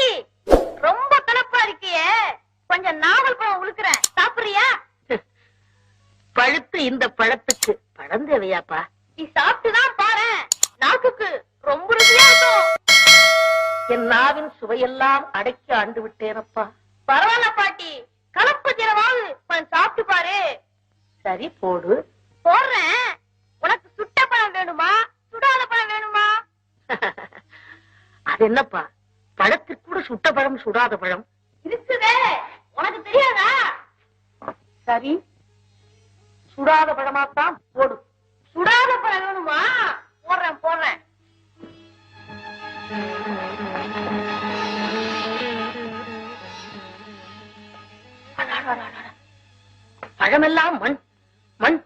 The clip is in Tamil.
பாட்டி ரொம்ப கலப்பா இருக்கியே. கொஞ்சம் நாவல் பழம் உழுக்குறேன். சாப்பிடுறியா? பழுத்து இந்த பழத்துக்கு பழம் தேவையாப்பா நீ சாப்பிட்டுதான் பாரு. நாக்குக்கு ரொம்ப ருசியா இருக்கும். என் நாவின் சுவையெல்லாம் அடக்கி ஆண்டு விட்டேனப்பா. பரவாயில்ல பாட்டி. கலப்பு தினமாவது கொஞ்சம் சாப்பிட்டு பாரு. சரி போடு. போடுறேன். உனக்கு சுட்ட பழம் வேணுமா? சுடாத பழம் வேணுமா? அது என்னப்பா? பழத்திற்கு கூட சுட்ட பழம் சுடாத பழம். இருக்குதே உனக்கு தெரியாதா? சரி. சுடாத பழமாத்தான் போடு. சுடாத பழம் வேணுமா? போடுறேன் போடுறேன். பழமெல்லாம் மண் மண்